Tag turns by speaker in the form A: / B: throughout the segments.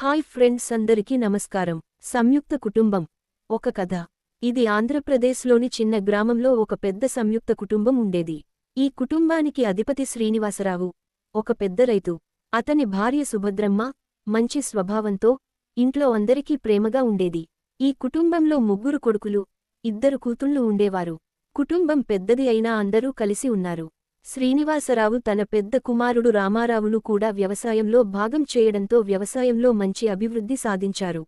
A: Hi friends అందరికీ నమస్కారం. సంయుక్త కుటుంబం. ఒక కథ. ఇది ఆంధ్రప్రదేశ్లోని చిన్న గ్రామంలో ఒక పెద్ద సంయుక్త కుటుంబం ఉండేది. ఈ కుటుంబానికి అధిపతి శ్రీనివాసరావు. ఒక పెద్ద రైతు. అతని భార్య సుభద్రమ్మ మంచి స్వభావంతో ఇంట్లో అందరికీ ప్రేమగా ఉండేది. ఈ కుటుంబంలో ముగ్గురు కొడుకులు ఇద్దరు కూతుళ్ళు ఉండేవారు. కుటుంబం పెద్దది అయినా అందరూ కలిసి ఉన్నారు. శ్రీనివాసరావు తన పెద్ద కుమారుడు రామారావును కూడా వ్యవసాయంలో భాగం చేయడంతో వ్యవసాయంలో మంచి అభివృద్ధి సాధించారు.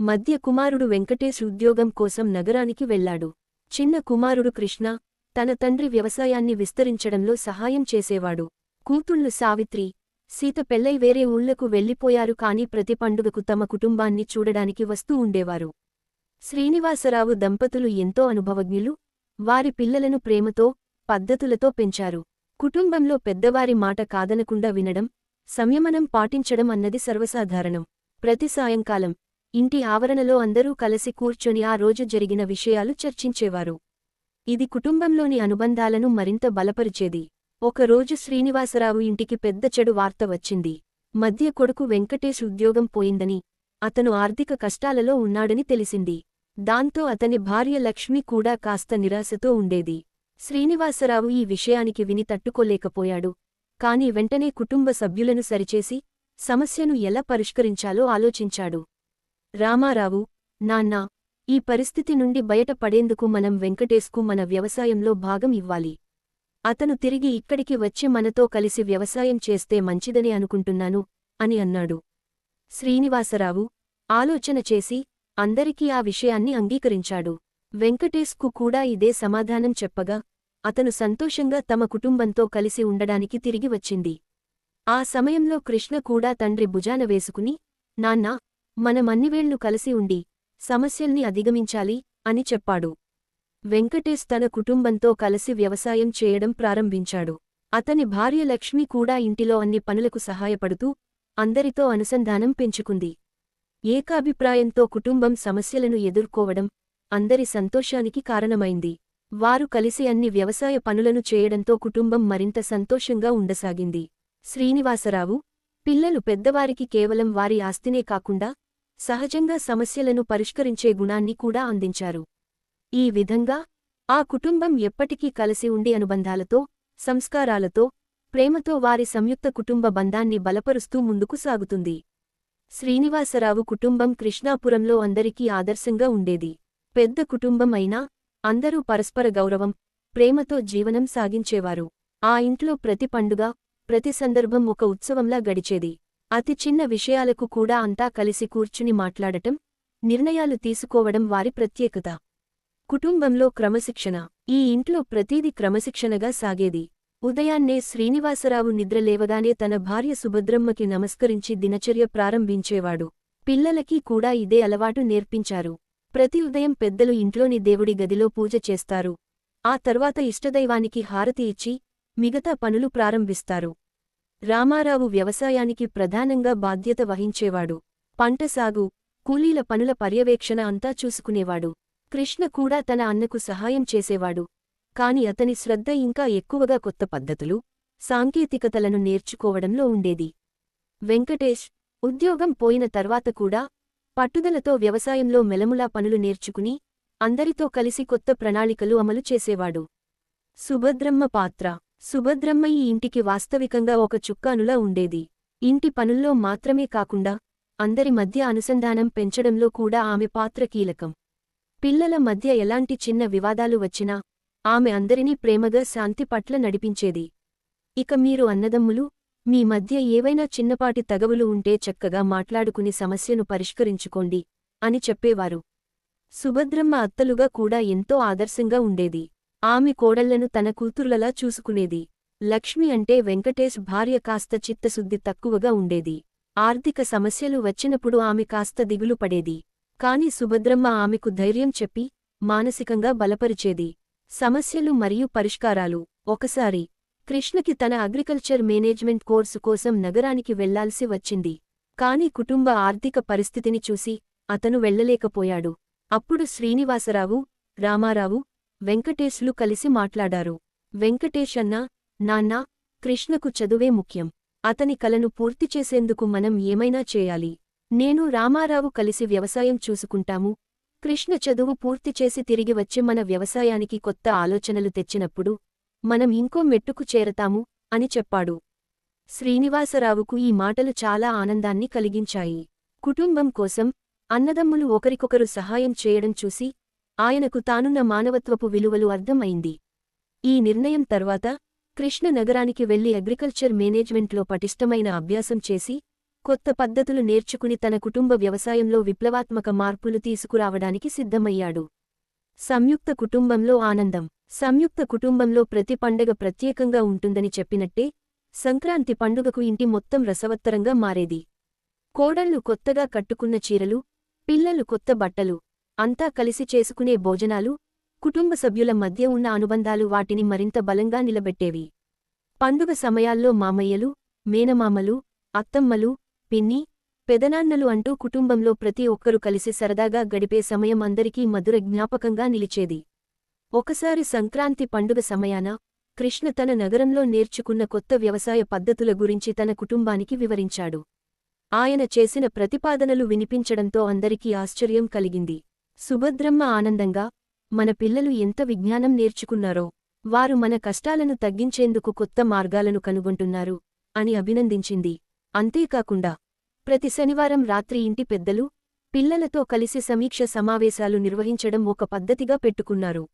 A: మధ్య కుమారుడు వెంకటేష్ ఉద్యోగం కోసం నగరానికి వెళ్ళాడు చిన్న కుమారుడు కృష్ణ తన తండ్రి వ్యవసాయాన్ని విస్తరించడంలో సహాయం చేసేవాడు. కూతుళ్ళు సావిత్రి సీత పెళ్ళై వేరే ఊళ్ళకు వెళ్ళిపోయారు కాని ప్రతి పండుగకు తమ కుటుంబాన్ని చూడడానికి వస్తూ ఉండేవారు. శ్రీనివాసరావు దంపతులు ఎంతో అనుభవజ్ఞులు. వారి పిల్లలను ప్రేమతో పద్ధతులతో పెంచారు. కుటుంబంలో పెద్దవారి మాట కాదనకుండా వినడం సంయమనం పాటించడం అన్నది సర్వసాధారణం. ప్రతి సాయంకాలం ఇంటి ఆవరణలో అందరూ కలిసి కూర్చొని ఆ రోజు జరిగిన విషయాలు చర్చించేవారు. ఇది కుటుంబంలోని అనుబంధాలను మరింత బలపరిచేది. ఒకరోజు శ్రీనివాసరావు ఇంటికి పెద్ద చెడు వార్త వచ్చింది. మధ్య కొడుకు వెంకటేష్ ఉద్యోగం పోయిందని అతను ఆర్థిక కష్టాలలో ఉన్నాడని తెలిసింది. దాంతో అతని భార్య లక్ష్మి కూడా కాస్త నిరాశతో ఉండేది. శ్రీనివాసరావు ఈ విషయానికి విని తట్టుకోలేకపోయాడు. కాని వెంటనే కుటుంబ సభ్యులను సరిచేసి సమస్యను ఎలా పరిష్కరించాలో ఆలోచించాడు. రామారావు నాన్నా ఈ పరిస్థితి నుండి బయటపడేందుకు మనం వెంకటేశ్కు మన వ్యవసాయంలో భాగం ఇవ్వాలి. అతను తిరిగి ఇక్కడికి వచ్చి మనతో కలిసి వ్యవసాయం చేస్తే మంచిదని అనుకుంటున్నాను అని అన్నాడు. శ్రీనివాసరావు ఆలోచన చేసి అందరికీ ఆ విషయాన్ని అంగీకరించాడు. వెంకటేశ్కు కూడా ఇదే సమాధానం చెప్పగా అతను సంతోషంగా తమ కుటుంబంతో కలిసి ఉండడానికి తిరిగి వచ్చింది. ఆ సమయంలో కృష్ణ కూడా తండ్రి భుజాన వేసుకుని నాన్నా మనమన్నివేళ్ళు కలిసి ఉండి సమస్యల్ని అధిగమించాలి అని చెప్పాడు. వెంకటేశ్ తన కుటుంబంతో కలిసి వ్యవసాయం చేయడం ప్రారంభించాడు. అతని భార్య లక్ష్మి కూడా ఇంటిలో అన్ని పనులకు సహాయపడుతూ అందరితో అనుసంధానం పెంచుకుంది. ఏకాభిప్రాయంతో కుటుంబం సమస్యలను ఎదుర్కోవడం అందరి సంతోషానికి కారణమైంది. వారు కలిసి అన్ని వ్యవసాయ పనులను చేయడంతో కుటుంబం మరింత సంతోషంగా ఉండసాగింది. శ్రీనివాసరావు పిల్లలు పెద్దవారికి కేవలం వారి ఆస్తినే కాకుండా సహజంగా సమస్యలను పరిష్కరించే గుణాన్ని కూడా అందించారు. ఈ విధంగా ఆ కుటుంబం ఎప్పటికీ కలిసి ఉండి అనుబంధాలతో సంస్కారాలతో ప్రేమతో వారి సంయుక్త కుటుంబ బంధాన్ని బలపరుస్తూ ముందుకు సాగుతుంది. శ్రీనివాసరావు కుటుంబం కృష్ణాపురంలో అందరికీ ఆదర్శంగా ఉండేది. పెద్ద కుటుంబం అయినా అందరూ పరస్పర గౌరవం ప్రేమతో జీవనం సాగించేవారు. ఆ ఇంట్లో ప్రతి పండుగ ప్రతి సందర్భం ఒక ఉత్సవంలా గడిచేది. అతి చిన్న విషయాలకు కూడా అంతా కలిసి కూర్చుని మాట్లాడటం నిర్ణయాలు తీసుకోవడం వారి ప్రత్యేకత. కుటుంబంలో క్రమశిక్షణ. ఈ ఇంట్లో ప్రతీది క్రమశిక్షణగా సాగేది. ఉదయాన్నే శ్రీనివాసరావు నిద్రలేవగానే తన భార్య సుభద్రమ్మకి నమస్కరించి దినచర్య ప్రారంభించేవాడు. పిల్లలకి కూడా ఇదే అలవాటు నేర్పించారు. ప్రతి ఉదయం పెద్దలు ఇంట్లోని దేవుడి గదిలో పూజ చేస్తారు. ఆ తర్వాత ఇష్టదైవానికి హారతి ఇచ్చి మిగతా పనులు ప్రారంభిస్తారు. రామారావు వ్యవసాయానికి ప్రధానంగా బాధ్యత వహించేవాడు. పంట సాగు కూలీల పనుల పర్యవేక్షణ అంతా చూసుకునేవాడు. కృష్ణ కూడా తన అన్నకు సహాయం చేసేవాడు. కాని అతని శ్రద్ధ ఇంకా ఎక్కువగా కొత్త పద్ధతులు సాంకేతికతలను నేర్చుకోవడంలో ఉండేది. వెంకటేష్ ఉద్యోగం పోయిన తర్వాత కూడా పట్టుదలతో వ్యవసాయంలో మెలములా పనులు నేర్చుకుని అందరితో కలిసి కొత్త ప్రణాళికలు అమలు చేసేవాడు. సుభద్రమ్మ పాత్ర. సుభద్రమ్మ ఈ ఇంటికి వాస్తవికంగా ఒక చుక్కానులా ఉండేది. ఇంటి పనుల్లో మాత్రమే కాకుండా అందరి మధ్య అనుసంధానం పెంచడంలో కూడా ఆమె పాత్ర కీలకం. పిల్లల మధ్య ఎలాంటి చిన్న వివాదాలు వచ్చినా ఆమె అందరినీ ప్రేమగా శాంతి పట్ల నడిపించేది. ఇక మీరు అన్నదమ్ములు మీ మధ్య ఏవైనా చిన్నపాటి తగవులు ఉంటే చక్కగా మాట్లాడుకుని సమస్యను పరిష్కరించుకోండి అని చెప్పేవారు. సుభద్రమ్మ అత్తలుగా కూడా ఎంతో ఆదర్శంగా ఉండేది. ఆమె కోడళ్ళను తన కూతుర్లలా చూసుకునేది. లక్ష్మి అంటే వెంకటేష్ భార్య కాస్త చిత్తశుద్ధి తక్కువగా ఉండేది. ఆర్థిక సమస్యలు వచ్చినప్పుడు ఆమె కాస్త దిగులు పడేది. కాని సుభద్రమ్మ ఆమెకు ధైర్యం చెప్పి మానసికంగా బలపరిచేది. సమస్యలు మరియు పరిష్కారాలు. ఒకసారి కృష్ణకి తన అగ్రికల్చర్ మేనేజ్మెంట్ కోర్సు కోసం నగరానికి వెళ్ళాల్సి వచ్చింది. కాని కుటుంబ ఆర్థిక పరిస్థితిని చూసి అతను వెళ్ళలేకపోయాడు అప్పుడు శ్రీనివాసరావు రామారావు వెంకటేశ్లు కలిసి మాట్లాడారు. వెంకటేష్ అన్నా నాన్నా కృష్ణకు చదువే ముఖ్యం. అతని కలను పూర్తి చేసేందుకు మనం ఏమైనా చేయాలి? నేను రామారావు కలిసి వ్యవసాయం చూసుకుంటాము. కృష్ణ చదువు పూర్తి చేసి తిరిగి వచ్చి మన వ్యవసాయానికి కొత్త ఆలోచనలు తెచ్చినప్పుడు మనం ఇంకో మెట్టుకు చేరతాము అని చెప్పాడు. శ్రీనివాసరావుకు ఈ మాటలు చాలా ఆనందాన్ని కలిగించాయి. కుటుంబం కోసం అన్నదమ్ములు ఒకరికొకరు సహాయం చేయడం చూసి ఆయనకు తానున్న మానవత్వపు విలువలు అర్థమైంది. ఈ నిర్ణయం తర్వాత కృష్ణ నగరానికి వెళ్ళి అగ్రికల్చర్ మేనేజ్మెంట్లో పటిష్టమైన అభ్యాసం చేసి కొత్త పద్ధతులు నేర్చుకుని తన కుటుంబ వ్యవసాయంలో విప్లవాత్మక మార్పులు తీసుకురావడానికి సిద్ధమయ్యాడు. సంయుక్త కుటుంబంలో ఆనందం. సంయుక్త కుటుంబంలో ప్రతి పండగ ప్రత్యేకంగా ఉంటుందని చెప్పినట్టే సంక్రాంతి పండుగకు ఇంటి మొత్తం రసవత్తరంగా మారేది. కోడళ్ళు కొత్తగా కట్టుకున్న చీరలు పిల్లలు కొత్త బట్టలు అంతా కలిసి చేసుకునే భోజనాలు కుటుంబ సభ్యుల మధ్య ఉన్న అనుబంధాలు వాటిని మరింత బలంగా నిలబెట్టేవి. పండుగ సమయాల్లో మామయ్యలు మేనమామలు అత్తమ్మలు పిన్ని పెదనాన్నలు అంటూ కుటుంబంలో ప్రతి ఒక్కరూ కలిసి సరదాగా గడిపే సమయం అందరికీ మధుర జ్ఞాపకంగా నిలిచేది. ఒకసారి సంక్రాంతి పండుగ సమయాన కృష్ణ తన నగరంలో నేర్చుకున్న కొత్త వ్యవసాయ పద్ధతుల గురించి తన కుటుంబానికి వివరించాడు. ఆయన చేసిన ప్రతిపాదనలు వినిపించడంతో అందరికీ ఆశ్చర్యం కలిగింది. సుభద్రమ్మ ఆనందంగా మన పిల్లలు ఎంత విజ్ఞానం నేర్చుకున్నారో వారు మన కష్టాలను తగ్గించేందుకు కొత్త మార్గాలను కనుగొంటున్నారు అని అభినందించింది. అంతేకాకుండా ప్రతి శనివారం రాత్రి ఇంటి పెద్దలు పిల్లలతో కలిసి సమీక్ష సమావేశాలు నిర్వహించడం ఒక పద్ధతిగా పెట్టుకున్నారు.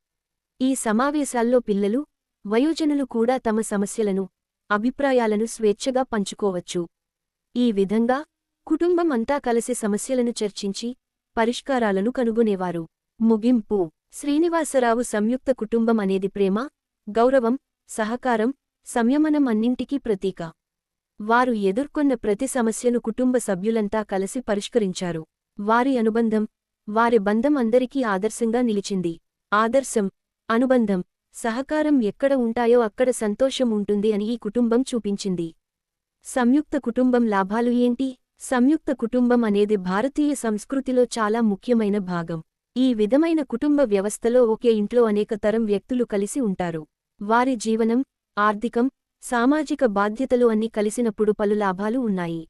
A: ఈ సమావేశాల్లో పిల్లలు వయోజనులు కూడా తమ సమస్యలను అభిప్రాయాలను స్వేచ్ఛగా పంచుకోవచ్చు. ఈ విధంగా కుటుంబం అంతా కలిసి సమస్యలను చర్చించి పరిష్కారాలను కనుగొనేవారు. ముగింపు. శ్రీనివాసరావు సంయుక్త కుటుంబం అనేది ప్రేమ గౌరవం సహకారం సంయమనం అన్నింటికీ ప్రతీక. వారు ఎదుర్కొన్న ప్రతి సమస్యను కుటుంబ సభ్యులంతా కలిసి పరిష్కరించారు. వారి అనుబంధం వారి బంధం అందరికీ ఆదర్శంగా నిలిచింది. ఆదర్శం. అనుబంధం సహకారం ఎక్కడ ఉంటాయో అక్కడ సంతోషం ఉంటుంది అని ఈ కుటుంబం చూపించింది. సంయుక్త కుటుంబం లాభాలు ఏంటి? సంయుక్త కుటుంబం అనేది భారతీయ సంస్కృతిలో చాలా ముఖ్యమైన భాగం. ఈ విధమైన కుటుంబ వ్యవస్థలో ఒకే ఇంట్లో అనేక తరం వ్యక్తులు కలిసి ఉంటారు. వారి జీవనం ఆర్థికం సామాజిక బాధ్యతలు అన్ని కలిసినప్పుడు పలు లాభాలు ఉన్నాయి.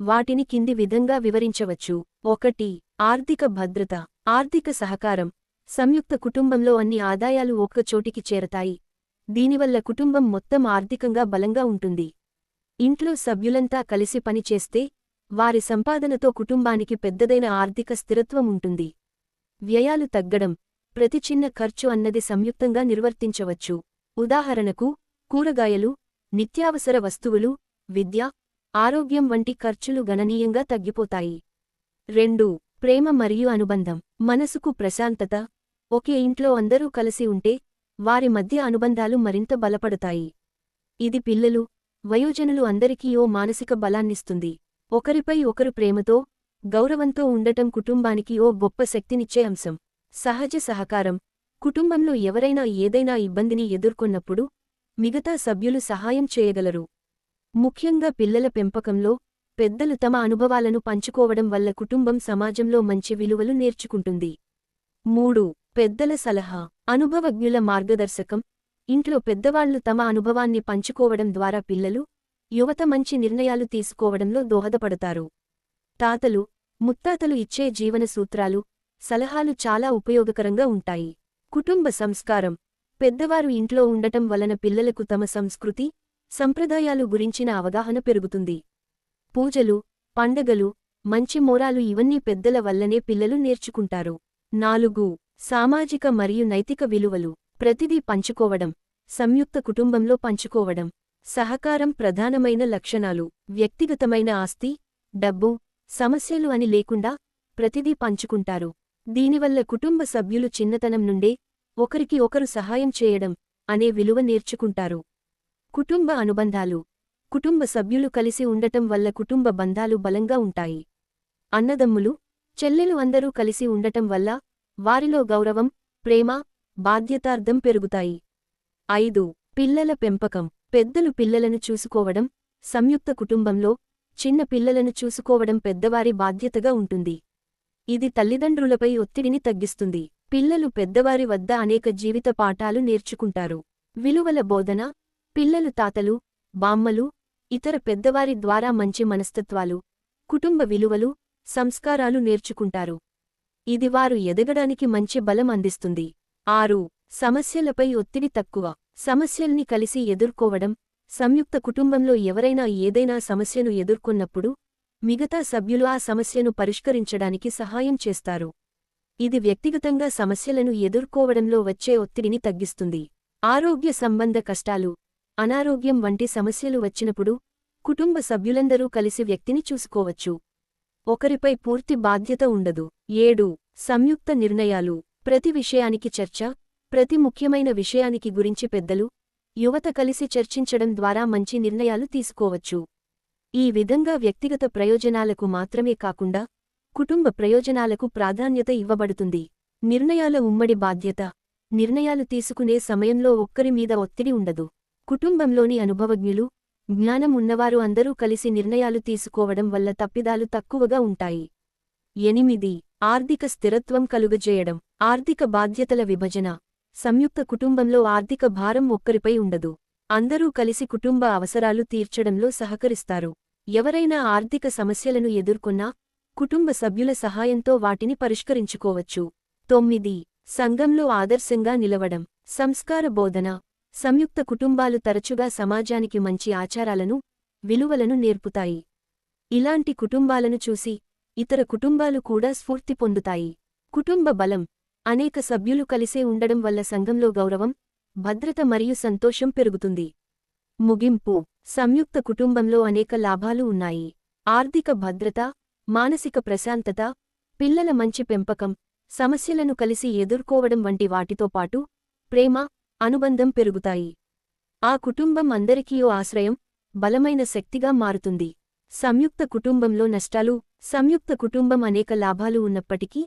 A: వాటిని కింది విధంగా వివరించవచ్చు. ఒకటి ఆర్థిక భద్రత ఆర్థిక సహకారం. సంయుక్త కుటుంబంలో అన్ని ఆదాయాలు ఒక్కచోటికి చేరతాయి. దీనివల్ల కుటుంబం మొత్తం ఆర్థికంగా బలంగా ఉంటుంది. ఇంట్లో సభ్యులంతా కలిసి పనిచేస్తే వారి సంపాదనతో కుటుంబానికి పెద్దదైన ఆర్థిక స్థిరత్వం ఉంటుంది. వ్యయాలు తగ్గడం ప్రతి చిన్న ఖర్చు అన్నది సంయుక్తంగా నిర్వర్తించవచ్చు. ఉదాహరణకు కూరగాయలు నిత్యావసర వస్తువులు విద్య ఆరోగ్యం వంటి ఖర్చులు గణనీయంగా తగ్గిపోతాయి. రెండు ప్రేమ మరియు అనుబంధం. మనసుకు ప్రశాంతత ఒకే ఇంట్లో అందరూ కలిసి ఉంటే వారి మధ్య అనుబంధాలు మరింత బలపడతాయి. ఇది పిల్లలు వయోజనులు అందరికీ ఓ మానసిక బలాన్నిస్తుంది. ఒకరిపై ఒకరు ప్రేమతో గౌరవంతో ఉండటం కుటుంబానికి ఓ గొప్ప శక్తినిచ్చే అంశం. సహజ సహకారం. కుటుంబంలో ఎవరైనా ఏదైనా ఇబ్బందిని ఎదుర్కొన్నప్పుడు మిగతా సభ్యులు సహాయం చేయగలరు. ముఖ్యంగా పిల్లల పెంపకంలో పెద్దలు తమ అనుభవాలను పంచుకోవడం వల్ల కుటుంబం సమాజంలో మంచి విలువలు నేర్చుకుంటుంది. మూడు పెద్దల సలహా అనుభవజ్ఞుల మార్గదర్శకం. ఇంట్లో పెద్దవాళ్ళు తమ అనుభవాన్ని పంచుకోవడం ద్వారా పిల్లలు యువత మంచి నిర్ణయాలు తీసుకోవడంలో దోహదపడతారు. తాతలు ముత్తాతలు ఇచ్చే జీవన సూత్రాలు సలహాలు చాలా ఉపయోగకరంగా ఉంటాయి. కుటుంబ సంస్కారం. పెద్దవారు ఇంట్లో ఉండటం వలన పిల్లలకు తమ సంస్కృతి సంప్రదాయాలు గురించిన అవగాహన పెరుగుతుంది. పూజలు పండగలు మంచి మోరాలు ఇవన్నీ పెద్దల వల్లనే పిల్లలు నేర్చుకుంటారు. నాలుగు సామాజిక మరియు నైతిక విలువలు ప్రతిదీ పంచుకోవడం సంయుక్త కుటుంబంలో పంచుకోవడం సహకారం ప్రధానమైన లక్షణాలు వ్యక్తిగతమైన ఆస్తి డబ్బు సమస్యలు అని లేకుండా ప్రతిదీ పంచుకుంటారు. దీనివల్ల కుటుంబ సభ్యులు చిన్నతనం నుండే ఒకరికి ఒకరు సహాయం చేయడం అనే విలువ నేర్చుకుంటారు. కుటుంబ అనుబంధాలు కుటుంబ సభ్యులు కలిసి ఉండటం వల్ల కుటుంబ బంధాలు బలంగా ఉంటాయి. అన్నదమ్ములు చెల్లెలు అందరూ కలిసి ఉండటం వల్ల వారిలో గౌరవం ప్రేమ బాధ్యతార్థం పెరుగుతాయి. ఐదు. పిల్లల పెంపకం. పెద్దలు పిల్లలను చూసుకోవడం సంయుక్త కుటుంబంలో చిన్న పిల్లలను చూసుకోవడం పెద్దవారి బాధ్యతగా ఉంటుంది. ఇది తల్లిదండ్రులపై ఒత్తిడిని తగ్గిస్తుంది. పిల్లలు పెద్దవారి వద్ద అనేక జీవిత పాఠాలు నేర్చుకుంటారు. విలువల బోధన పిల్లలు తాతలు బామ్మలు ఇతర పెద్దవారి ద్వారా మంచి మనస్తత్వాలు కుటుంబ విలువలు సంస్కారాలు నేర్చుకుంటారు. ఇది వారు ఎదగడానికి మంచి బలం అందిస్తుంది. ఆరు సమస్యలపై ఒత్తిడి తక్కువ. సమస్యల్ని కలిసి ఎదుర్కోవడం. సంయుక్త కుటుంబంలో ఎవరైనా ఏదైనా సమస్యను ఎదుర్కొన్నప్పుడు మిగతా సభ్యులు ఆ సమస్యను పరిష్కరించడానికి సహాయం చేస్తారు. ఇది వ్యక్తిగతంగా సమస్యలను ఎదుర్కోవడంలో వచ్చే ఒత్తిడిని తగ్గిస్తుంది. ఆరోగ్య సంబంధ కష్టాలు. అనారోగ్యం వంటి సమస్యలు వచ్చినప్పుడు కుటుంబ సభ్యులందరూ కలిసి వ్యక్తిని చూసుకోవచ్చు. ఒకరిపై పూర్తి బాధ్యత ఉండదు. ఏడు. సంయుక్త నిర్ణయాలు. ప్రతి విషయానికి చర్చ ప్రతి ముఖ్యమైన విషయానికి గురించి పెద్దలు యువత కలిసి చర్చించడం ద్వారా మంచి నిర్ణయాలు తీసుకోవచ్చు. ఈ విధంగా వ్యక్తిగత ప్రయోజనాలకు మాత్రమే కాకుండా కుటుంబ ప్రయోజనాలకు ప్రాధాన్యత ఇవ్వబడుతుంది. నిర్ణయాల ఉమ్మడి బాధ్యత. నిర్ణయాలు తీసుకునే సమయంలో ఒక్కరి మీద ఒత్తిడి ఉండదు. కుటుంబంలోని అనుభవజ్ఞులు జ్ఞానం ఉన్నవారు అందరూ కలిసి నిర్ణయాలు తీసుకోవడం వల్ల తప్పిదాలు తక్కువగా ఉంటాయి. ఎనిమిది ఆర్థిక స్థిరత్వం కలుగజేయడం. ఆర్థిక బాధ్యతల విభజన. సంయుక్త కుటుంబంలో ఆర్థిక భారం ఒక్కరిపై ఉండదు. అందరూ కలిసి కుటుంబ అవసరాలు తీర్చడంలో సహకరిస్తారు. ఎవరైనా ఆర్థిక సమస్యలను ఎదుర్కొన్నా కుటుంబ సభ్యుల సహాయంతో వాటిని పరిష్కరించుకోవచ్చు. తొమ్మిది సంఘంలో ఆదర్శంగా నిలవడం. సంస్కార బోధన. సంయుక్త కుటుంబాలు తరచుగా సమాజానికి మంచి ఆచారాలను విలువలను నేర్పుతాయి. ఇలాంటి కుటుంబాలను చూసి ఇతర కుటుంబాలు కూడా స్ఫూర్తి పొందుతాయి. కుటుంబ బలం అనేక సభ్యులు కలిసే ఉండడం వల్ల సంఘంలో గౌరవం భద్రత మరియు సంతోషం పెరుగుతుంది. ముగింపు సంయుక్త కుటుంబంలో అనేక లాభాలు ఉన్నాయి. ఆర్థిక భద్రత మానసిక ప్రశాంతత పిల్లల మంచి పెంపకం సమస్యలను కలిసి ఎదుర్కోవడం వంటి వాటితో పాటు ప్రేమ అనుబంధం పెరుగుతాయి. ఆ కుటుంబం అందరికీ ఓ ఆశ్రయం బలమైన శక్తిగా మారుతుంది. సంయుక్త కుటుంబంలో నష్టాలు సంయుక్త కుటుంబం అనేక లాభాలు ఉన్నప్పటికీ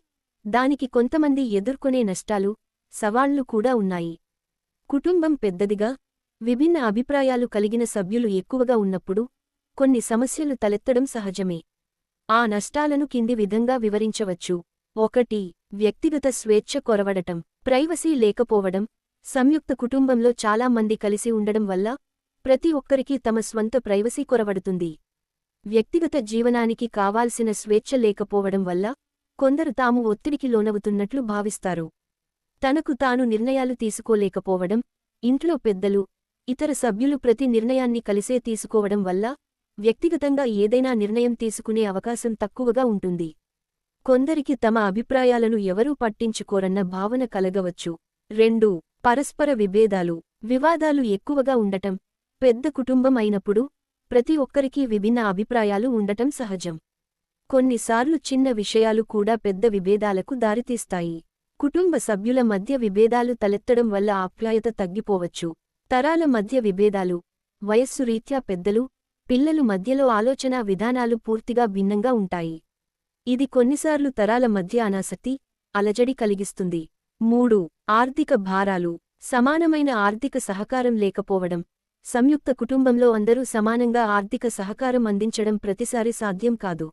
A: దానికి కొంతమంది ఎదుర్కొనే నష్టాలు సవాళ్ళు కూడా ఉన్నాయి. కుటుంబం పెద్దదిగా విభిన్న అభిప్రాయాలు కలిగిన సభ్యులు ఎక్కువగా ఉన్నప్పుడు కొన్ని సమస్యలు తలెత్తడం సహజమే. ఆ నష్టాలను కింది విధంగా వివరించవచ్చు. ఒకటి వ్యక్తిగత స్వేచ్ఛ కొరవడటం ప్రైవసీ లేకపోవడం సంయుక్త కుటుంబంలో చాలా మంది కలిసి ఉండడం వల్ల ప్రతి ఒక్కరికీ తమ స్వంత ప్రైవసీ కొరవడుతుంది. వ్యక్తిగత జీవనానికి కావాల్సిన స్వేచ్ఛ లేకపోవడం వల్ల కొందరు తాము ఒత్తిడికి లోనవుతున్నట్లు భావిస్తారు. తనకు తాను నిర్ణయాలు తీసుకోలేకపోవడం ఇంట్లో పెద్దలు ఇతర సభ్యులు ప్రతి నిర్ణయాన్ని కలిసే తీసుకోవడం వల్ల వ్యక్తిగతంగా ఏదైనా నిర్ణయం తీసుకునే అవకాశం తక్కువగా ఉంటుంది. కొందరికి తమ అభిప్రాయాలను ఎవరూ పట్టించుకోరన్న భావన కలగవచ్చు. రెండు పరస్పర విభేదాలు వివాదాలు ఎక్కువగా ఉండటం పెద్ద కుటుంబం అయినప్పుడు ప్రతి ఒక్కరికీ విభిన్న అభిప్రాయాలు ఉండటం సహజం. కొన్నిసార్లు చిన్న విషయాలు కూడా పెద్ద విభేదాలకు దారితీస్తాయి. కుటుంబ సభ్యుల మధ్య విభేదాలు తలెత్తడం వల్ల ఆప్యాయత తగ్గిపోవచ్చు. తరాల మధ్య విభేదాలు వయస్సు రీత్యా పెద్దలు పిల్లలు మధ్యలో ఆలోచనా విధానాలు పూర్తిగా భిన్నంగా ఉంటాయి. ఇది కొన్నిసార్లు తరాల మధ్య అనాసక్తి అలజడి కలిగిస్తుంది. మూడు ఆర్థిక భారాలు. సమానమైన ఆర్థిక సహకారం లేకపోవడం. సంయుక్త కుటుంబంలో అందరూ సమానంగా ఆర్థిక సహకారం అందించడం ప్రతిసారి సాధ్యం కాదు.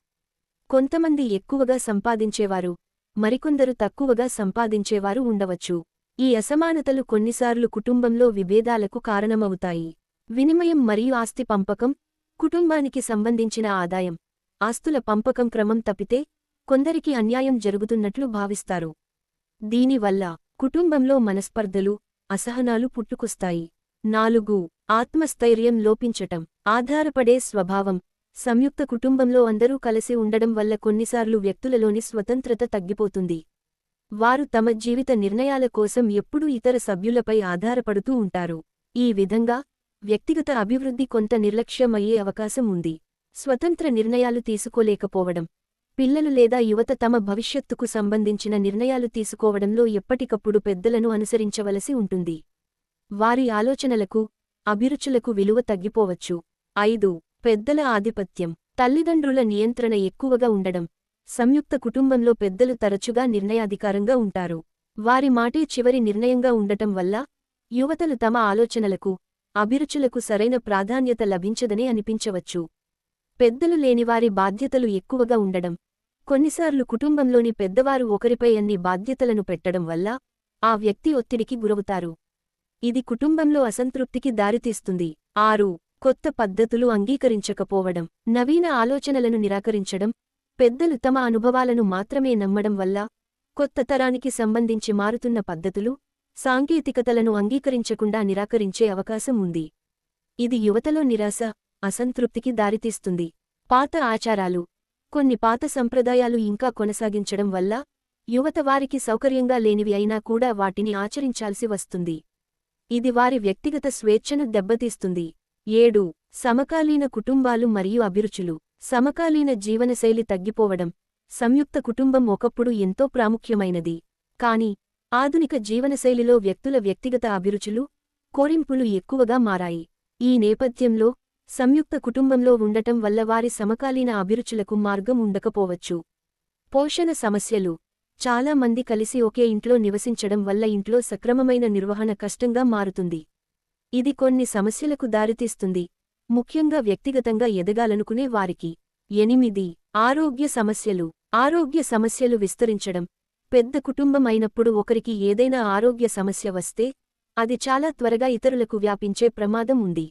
A: కొంతమంది ఎక్కువగా సంపాదించేవారు మరికొందరు తక్కువగా సంపాదించేవారు ఉండవచ్చు. ఈ అసమానతలు కొన్నిసార్లు కుటుంబంలో విభేదాలకు కారణమవుతాయి. వినిమయం మరియు ఆస్తి పంపకం కుటుంబానికి సంబంధించిన ఆదాయం. ఆస్తుల పంపకం క్రమం తప్పితే కొందరికి అన్యాయం జరుగుతున్నట్లు భావిస్తారు. దీనివల్ల కుటుంబంలో మనస్పర్ధలు అసహనాలు పుట్టుకొస్తాయి. నాలుగు ఆత్మస్థైర్యం లోపించటం. ఆధారపడే స్వభావం. సంయుక్త కుటుంబంలో అందరూ కలిసి ఉండడం వల్ల కొన్నిసార్లు వ్యక్తులలోని స్వతంత్రత తగ్గిపోతుంది. వారు తమ జీవిత నిర్ణయాల కోసం ఎప్పుడూ ఇతర సభ్యులపై ఆధారపడుతూ ఉంటారు. ఈ విధంగా వ్యక్తిగత అభివృద్ధి కొంత నిర్లక్ష్యమయ్యే అవకాశం ఉంది. స్వతంత్ర నిర్ణయాలు తీసుకోలేకపోవడం. పిల్లలు లేదా యువత తమ భవిష్యత్తుకు సంబంధించిన నిర్ణయాలు తీసుకోవడంలో ఎప్పటికప్పుడు పెద్దలను అనుసరించవలసి ఉంటుంది. వారి ఆలోచనలకు అభిరుచులకు విలువ తగ్గిపోవచ్చు. ఐదు. పెద్దల ఆధిపత్యం. తల్లిదండ్రుల నియంత్రణ ఎక్కువగా ఉండడం. సంయుక్త కుటుంబంలో పెద్దలు తరచుగా నిర్ణయాధికారంగా ఉంటారు. వారి మాటే చివరి నిర్ణయంగా ఉండటం వల్ల యువతలు తమ ఆలోచనలకు అభిరుచులకు సరైన ప్రాధాన్యత లభించదని అనిపించవచ్చు. పెద్దలు లేనివారి బాధ్యతలు ఎక్కువగా ఉండడం. కొన్నిసార్లు కుటుంబంలోని పెద్దవారు ఒకరిపై అన్ని బాధ్యతలను పెట్టడం వల్ల ఆ వ్యక్తి ఒత్తిడికి గురవుతారు. ఇది కుటుంబంలో అసంతృప్తికి దారితీస్తుంది. ఆరు. కొత్త పద్ధతులు అంగీకరించకపోవడం. నవీన ఆలోచనలను నిరాకరించడం. పెద్దలు తమ అనుభవాలను మాత్రమే నమ్మడం వల్ల కొత్త తరానికి సంబంధించి మారుతున్న పద్ధతులు సాంకేతికతలను అంగీకరించకుండా నిరాకరించే అవకాశం ఉంది. ఇది యువతలో నిరాశ అసంతృప్తికి దారితీస్తుంది. పాత ఆచారాలు కొన్ని పాత సంప్రదాయాలు ఇంకా కొనసాగించడం వల్ల యువత వారికి సౌకర్యంగా లేనివి అయినా కూడా వాటిని ఆచరించాల్సి వస్తుంది. ఇది వారి వ్యక్తిగత స్వేచ్ఛను దెబ్బతీస్తుంది. ఏడు సమకాలీన కుటుంబాలు మరియు అభిరుచులు. సమకాలీన జీవనశైలి తగ్గిపోవడం సంయుక్త కుటుంబం ఒకప్పుడు ఎంతో ప్రాముఖ్యమైనది. కాని ఆధునిక జీవనశైలిలో వ్యక్తుల వ్యక్తిగత అభిరుచులు కోరింపులు ఎక్కువగా మారాయి. ఈ నేపథ్యంలో సంయుక్త కుటుంబంలో ఉండటం వల్ల వారి సమకాలీన అభిరుచులకు మార్గం ఉండకపోవచ్చు. పోషణ సమస్యలు. చాలా మంది కలిసి ఒకే ఇంట్లో నివసించడం వల్ల ఇంట్లో సక్రమమైన నిర్వహణ కష్టంగా మారుతుంది. ఇది కొన్ని సమస్యలకు దారితీస్తుంది. ముఖ్యంగా వ్యక్తిగతంగా ఎదగాలనుకునే వారికి. ఎనిమిది. ఆరోగ్య సమస్యలు. ఆరోగ్య సమస్యలు విస్తరించడం. పెద్ద కుటుంబం అయినప్పుడు ఒకరికి ఏదైనా ఆరోగ్య సమస్య వస్తే అది చాలా త్వరగా ఇతరులకు వ్యాపించే ప్రమాదం ఉంది.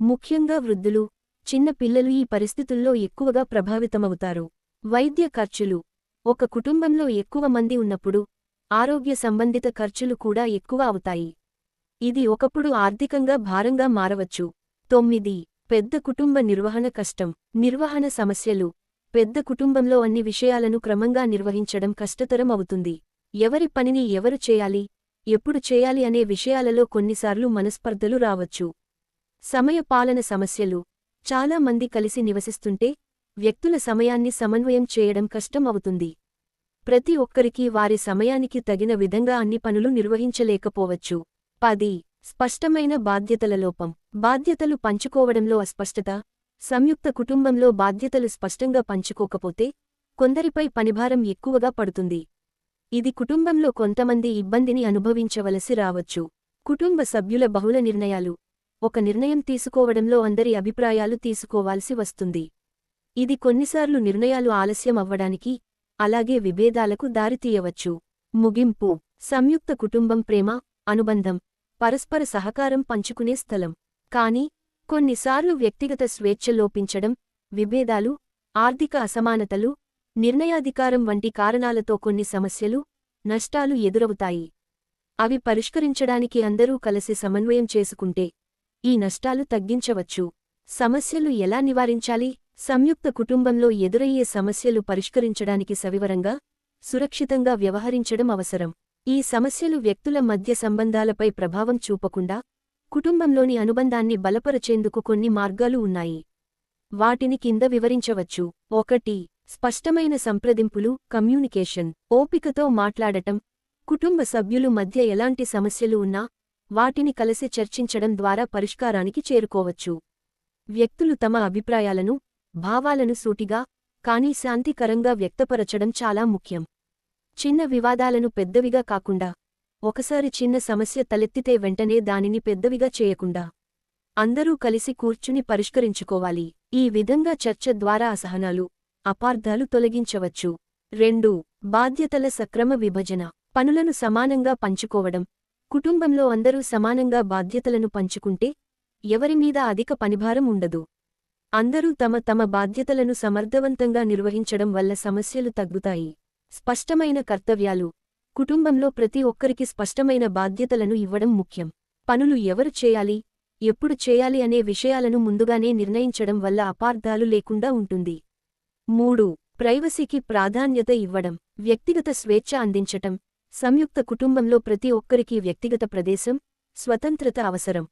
A: ముఖ్యంగా వృద్ధులు చిన్న పిల్లలు ఈ పరిస్థితుల్లో ఎక్కువగా ప్రభావితమవుతారు. వైద్య ఖర్చులు. ఒక కుటుంబంలో ఎక్కువ మంది ఉన్నప్పుడు ఆరోగ్య సంబంధిత ఖర్చులు కూడా ఎక్కువ అవుతాయి. ఇది ఒకప్పుడు ఆర్థికంగా భారంగా మారవచ్చు. తొమ్మిది. పెద్ద కుటుంబ నిర్వహణ కష్టం. నిర్వహణ సమస్యలు. పెద్ద కుటుంబంలో అన్ని విషయాలను క్రమంగా నిర్వహించడం కష్టతరం అవుతుంది. ఎవరి పనిని ఎవరు చేయాలి? ఎప్పుడు చేయాలి అనే విషయాలలో కొన్నిసార్లు మనస్పర్ధలు రావచ్చు. సమయపాలన సమస్యలు. చాలా మంది కలిసి నివసిస్తుంటే వ్యక్తుల సమయాన్ని సమన్వయం చేయడం కష్టం అవుతుంది. ప్రతి ఒక్కరికి వారి సమయానికి తగిన విధంగా అన్ని పనులు నిర్వహించలేకపోవచ్చు. పది. స్పష్టమైన బాధ్యతల లోపం. బాధ్యతలు పంచుకోవడంలో అస్పష్టత. సంయుక్త కుటుంబంలో బాధ్యతలు స్పష్టంగా పంచుకోకపోతే కొందరిపై పనిభారం ఎక్కువగా పడుతుంది. ఇది కుటుంబంలో కొంతమంది ఇబ్బందిని అనుభవించవలసి రావచ్చు. కుటుంబ సభ్యుల బహుళ నిర్ణయాలు. ఒక నిర్ణయం తీసుకోవడంలో అందరి అభిప్రాయాలు తీసుకోవాల్సి వస్తుంది. ఇది కొన్నిసార్లు నిర్ణయాలు ఆలస్యం అవ్వడానికి అలాగే విభేదాలకు దారితీయవచ్చు ముగింపు. సంయుక్త కుటుంబం ప్రేమ అనుబంధం. పరస్పర సహకారం పంచుకునే స్థలం. కాని కొన్నిసార్లు వ్యక్తిగత స్వేచ్ఛ లోపించడం విభేదాలు ఆర్థిక అసమానతలు నిర్ణయాధికారం వంటి కారణాలతో కొన్ని సమస్యలు నష్టాలు ఎదురవుతాయి. అవి పరిష్కరించడానికి అందరూ కలిసి సమన్వయం చేసుకుంటే ఈ నష్టాలు తగ్గించవచ్చు. సమస్యలు ఎలా నివారించాలి? సంయుక్త కుటుంబంలో ఎదురయ్యే సమస్యలు పరిష్కరించడానికి సవివరంగా సురక్షితంగా వ్యవహరించడం అవసరం. ఈ సమస్యలు వ్యక్తుల మధ్య సంబంధాలపై ప్రభావం చూపకుండా కుటుంబంలోని అనుబంధాన్ని బలపరచేందుకు కొన్ని మార్గాలు ఉన్నాయి. వాటిని కింద వివరించవచ్చు. ఒకటి స్పష్టమైన సంప్రదింపులు కమ్యూనికేషన్. ఓపికతో మాట్లాడటం. కుటుంబ సభ్యులు మధ్య ఎలాంటి సమస్యలు ఉన్నా వాటిని కలిసి చర్చించడం ద్వారా పరిష్కారానికి చేరుకోవచ్చు. వ్యక్తులు తమ అభిప్రాయాలను భావాలను సూటిగా కానీ శాంతికరంగా వ్యక్తపరచడం చాలా ముఖ్యం. చిన్న వివాదాలను పెద్దవిగా కాకుండా ఒకసారి చిన్న సమస్య తలెత్తితే వెంటనే దానిని పెద్దవిగా చేయకుండా అందరూ కలిసి కూర్చుని పరిష్కరించుకోవాలి. ఈ విధంగా చర్చ ద్వారా అసహనాలు అపార్థాలు తొలగించవచ్చు. రెండు బాధ్యతల సక్రమ విభజన పనులను సమానంగా పంచుకోవడం. కుటుంబంలో అందరూ సమానంగా బాధ్యతలను పంచుకుంటే ఎవరిమీద అధిక పనిభారం ఉండదు. అందరూ తమ తమ బాధ్యతలను సమర్థవంతంగా నిర్వహించడం వల్ల సమస్యలు తగ్గుతాయి. స్పష్టమైన కర్తవ్యాలు. కుటుంబంలో ప్రతి ఒక్కరికి స్పష్టమైన బాధ్యతలను ఇవ్వడం ముఖ్యం. పనులు ఎవరు చేయాలి? ఎప్పుడు చేయాలి అనే విషయాలను ముందుగానే నిర్ణయించడం వల్ల అపార్థాలు లేకుండా ఉంటుంది. మూడు. ప్రైవసీకి ప్రాధాన్యత ఇవ్వడం. వ్యక్తిగత స్వేచ్ఛ అందించటం. సంయుక్త కుటుంబంలో ప్రతి ఒక్కరికి వ్యక్తిగత ప్రదేశం స్వతంత్రత అవసరం.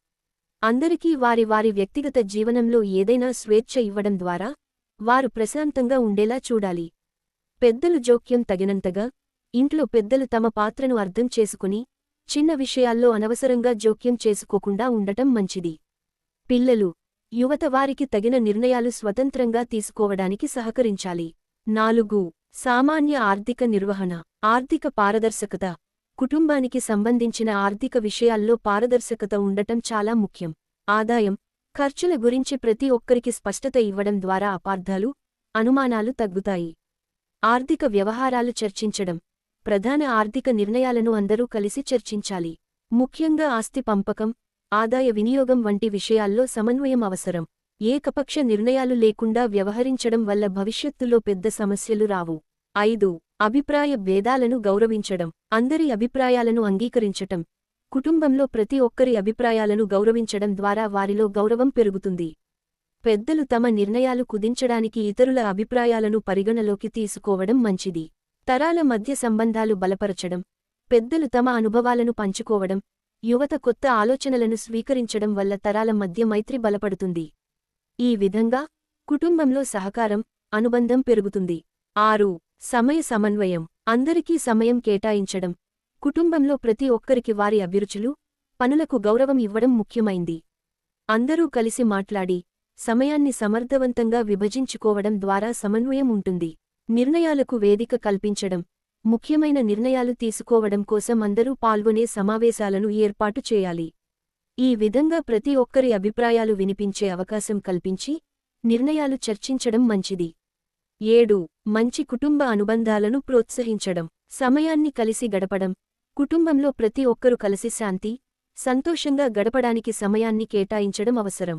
A: అందరికీ వారి వారి వ్యక్తిగత జీవనంలో ఏదైనా స్వేచ్ఛ ఇవ్వడం ద్వారా వారు ప్రశాంతంగా ఉండేలా చూడాలి. పెద్దలు జోక్యం తగినంతగా ఇంట్లో పెద్దలు తమ పాత్రను అర్థం చేసుకుని చిన్న విషయాల్లో అనవసరంగా జోక్యం చేసుకోకుండా ఉండటం మంచిది. పిల్లలు యువత వారికి తగిన నిర్ణయాలు స్వతంత్రంగా తీసుకోవడానికి సహకరించాలి. నాలుగు సామాన్య ఆర్థిక నిర్వహణ ఆర్థిక పారదర్శకత కుటుంబానికి సంబంధించిన ఆర్థిక విషయాల్లో పారదర్శకత ఉండటం చాలా ముఖ్యం. ఆదాయం ఖర్చుల గురించి ప్రతి ఒక్కరికి స్పష్టత ఇవ్వడం ద్వారా అపార్థాలు అనుమానాలు తగ్గుతాయి. ఆర్థిక వ్యవహారాలు చర్చించడం ప్రధాన ఆర్థిక నిర్ణయాలను అందరూ కలిసి చర్చించాలి. ముఖ్యంగా ఆస్తి పంపకం ఆదాయ వినియోగం వంటి విషయాల్లో సమన్వయం అవసరం. ఏకపక్ష నిర్ణయాలు లేకుండా వ్యవహరించడం వల్ల భవిష్యత్తులో పెద్ద సమస్యలు రావు. ఐదు అభిప్రాయ భేదాలను గౌరవించడం. అందరి అభిప్రాయాలను అంగీకరించటం. కుటుంబంలో ప్రతి ఒక్కరి అభిప్రాయాలను గౌరవించడం ద్వారా వారిలో గౌరవం పెరుగుతుంది. పెద్దలు తమ నిర్ణయాలు కుదించడానికి ఇతరుల అభిప్రాయాలను పరిగణలోకి తీసుకోవడం మంచిది. తరాల మధ్య సంబంధాలు బలపరచడం. పెద్దలు తమ అనుభవాలను పంచుకోవడం. యువత కొత్త ఆలోచనలను స్వీకరించడం వల్ల తరాల మధ్య మైత్రి బలపడుతుంది. ఈ విధంగా కుటుంబంలో సహకారం అనుబంధం పెరుగుతుంది. ఆరు సమయ సమన్వయం. అందరికీ సమయం కేటాయించడం. కుటుంబంలో ప్రతి ఒక్కరికి వారి అభిరుచులు పనులకు గౌరవం ఇవ్వడం ముఖ్యమైంది. అందరూ కలిసి మాట్లాడి సమయాన్ని సమర్థవంతంగా విభజించుకోవడం ద్వారా సమన్వయం ఉంటుంది. నిర్ణయాలకు వేదిక కల్పించడం. ముఖ్యమైన నిర్ణయాలు తీసుకోవడం కోసం అందరూ పాల్గొనే సమావేశాలను ఏర్పాటు చేయాలి. ఈ విధంగా ప్రతి ఒక్కరి అభిప్రాయాలు వినిపించే అవకాశం కల్పించి నిర్ణయాలు చర్చించడం మంచిది. ఏడు. మంచి కుటుంబ అనుబంధాలను ప్రోత్సహించడం. సమయాన్ని కలిసి గడపడం. కుటుంబంలో ప్రతి ఒక్కరూ కలిసి శాంతి సంతోషంగా గడపడానికి సమయాన్ని కేటాయించడం అవసరం.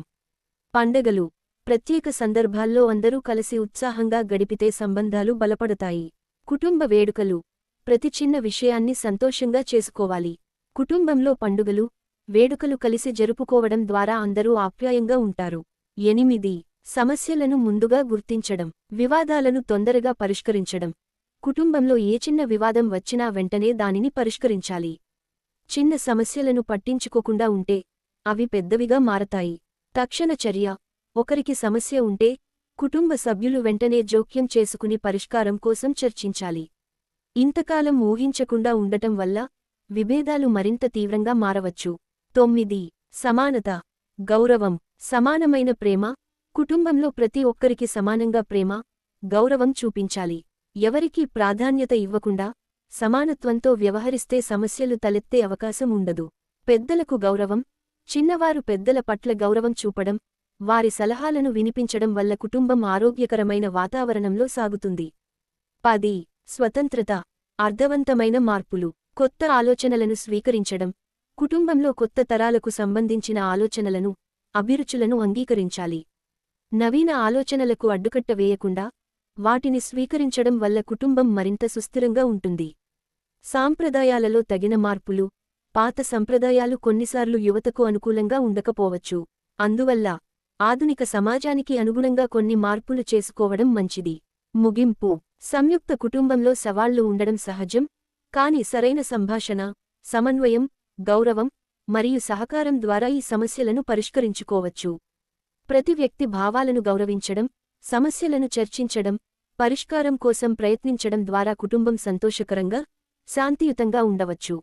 A: పండగలు. ప్రత్యేక సందర్భాల్లో అందరూ కలిసి ఉత్సాహంగా గడిపితే సంబంధాలు బలపడతాయి. కుటుంబ వేడుకలు. ప్రతి చిన్న విషయాన్ని సంతోషంగా చేసుకోవాలి. కుటుంబంలో పండుగలు. వేడుకలు కలిసి జరుపుకోవడం ద్వారా అందరూ ఆప్యాయంగా ఉంటారు. ఎనిమిది. సమస్యలను ముందుగా గుర్తించడం. వివాదాలను తొందరగా పరిష్కరించడం. కుటుంబంలో ఏ చిన్న వివాదం వచ్చినా వెంటనే దానిని పరిష్కరించాలి. చిన్న సమస్యలను పట్టించుకోకుండా ఉంటే అవి పెద్దవిగా మారతాయి. తక్షణ చర్య. ఒకరికి సమస్య ఉంటే కుటుంబ సభ్యులు వెంటనే జోక్యం చేసుకుని పరిష్కారం కోసం చర్చించాలి. ఇంతకాలం ఊహించకుండా ఉండటం వల్ల విభేదాలు మరింత తీవ్రంగా మారవచ్చు. తొమ్మిది. సమానత. గౌరవం. సమానమైన ప్రేమ. కుటుంబంలో ప్రతి ఒక్కరికి సమానంగా ప్రేమ. గౌరవం చూపించాలి. ఎవరికీ ప్రాధాన్యత ఇవ్వకుండా సమానత్వంతో వ్యవహరిస్తే సమస్యలు తలెత్తే అవకాశం ఉండదు. పెద్దలకు గౌరవం. చిన్నవారు పెద్దల పట్ల గౌరవం చూపడం వారి సలహాలను వినిపించడం వల్ల కుటుంబం ఆరోగ్యకరమైన వాతావరణంలో సాగుతుంది. పది. స్వతంత్రత. అర్థవంతమైన మార్పులు. కొత్త ఆలోచనలను స్వీకరించడం కుటుంబంలో కొత్త తరాలకు సంబంధించిన ఆలోచనలను అభిరుచులను అంగీకరించాలి. నవీన ఆలోచనలకు అడ్డుకట్ట వేయకుండా వాటిని స్వీకరించడం వల్ల కుటుంబం మరింత సుస్థిరంగా ఉంటుంది. సాంప్రదాయాలలో తగిన మార్పులు పాత సంప్రదాయాలు కొన్నిసార్లు యువతకు అనుకూలంగా ఉండకపోవచ్చు. అందువల్ల ఆధునిక సమాజానికి అనుగుణంగా కొన్ని మార్పులు చేసుకోవడం మంచిది. ముగింపు. సంయుక్త కుటుంబంలో సవాళ్ళు ఉండడం సహజం కాని సరైన సంభాషణ సమన్వయం గౌరవం మరియు సహకారం ద్వారా ఈ సమస్యలను పరిష్కరించుకోవచ్చు. ప్రతి వ్యక్తి భావాలను గౌరవించడం సమస్యలను చర్చించడం పరిష్కారం కోసం ప్రయత్నించడం ద్వారా కుటుంబం సంతోషకరంగా శాంతియుతంగా ఉండవచ్చు.